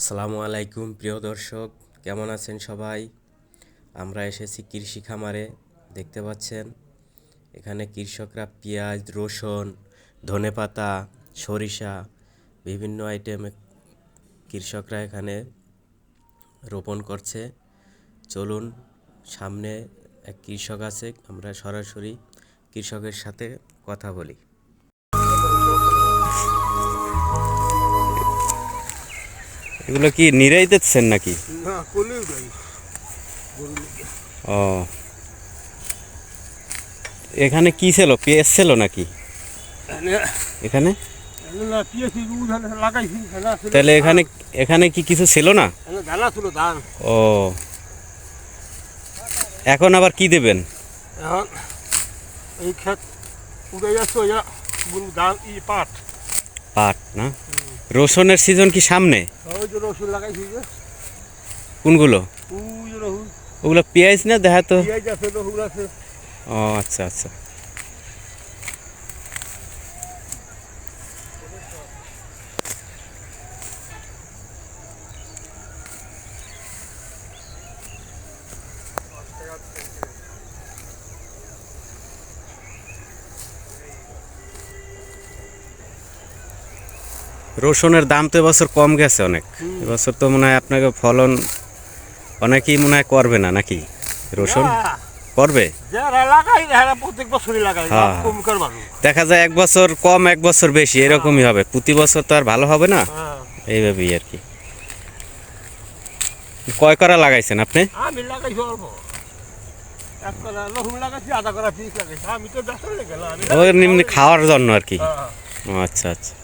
আসসালামু আলাইকুম, প্রিয় দর্শক। কেমন আছেন সবাই? আমরা এসেছি কৃষি খামারে, দেখতে পাচ্ছেন। এখানে কৃষকরা পেঁয়াজ, রসুন ধনেপাতা সরিষা, বিভিন্ন আইটেম কৃষকরা এখানে রোপণ করছে। চলুন, সামনে এক কৃষক আছে, আমরা সরাসরি কৃষকের সাথে কথা বলি। এগুলো কি নিরাই দিচ্ছেন নাকি? ও। এখানে কি ছিল? পেঁয়াজ ছিল নাকি? এখানে তাহলে এখানে এখানে কি কিছু ছিল না? ও। এখন আবার কি দেবেন? পাট। পাট না? রসুনের সিজন কি সামনে? রসুন লাগাইছি কোনগুলো? ওগুলো পেঁয়াজ না দেখা তো? ও আচ্ছা আচ্ছা। রসুনের দাম তো এবছর কম গেছে অনেক। এবছর তো মনে হয় আপনাকে ফলন অনেকেই মনে হয় করবে না নাকি? রসুন? করবে? হ্যাঁ। দেখা যায় এক বছর কম এক বছর বেশি এরকমই হবে। প্রতি বছর তো আর ভালো হবে না? হ্যাঁ। এইভাবেই আর কি। কয় করা লাগাইছেন আপনি? আমি লাগাইছি অল্প। হয়ে ওই নিম্নি খাওয়ার জন্য আর কি? হ্যাঁ। ও আচ্ছা আচ্ছা।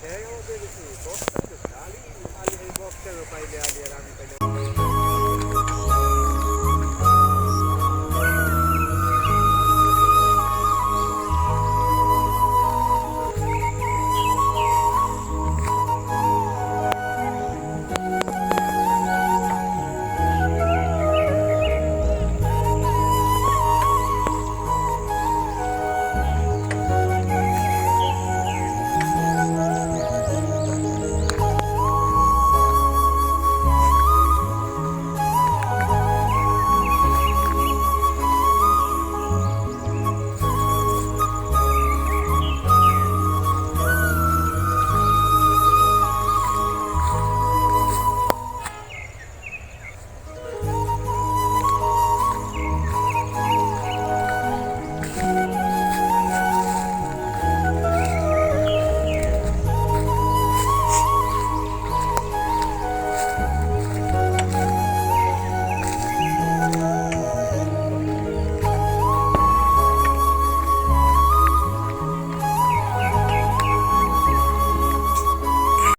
হ্যাঁ ওদের দশটা আলি আলি বক্সেরও পাইলে আলি আর আমি পাইলে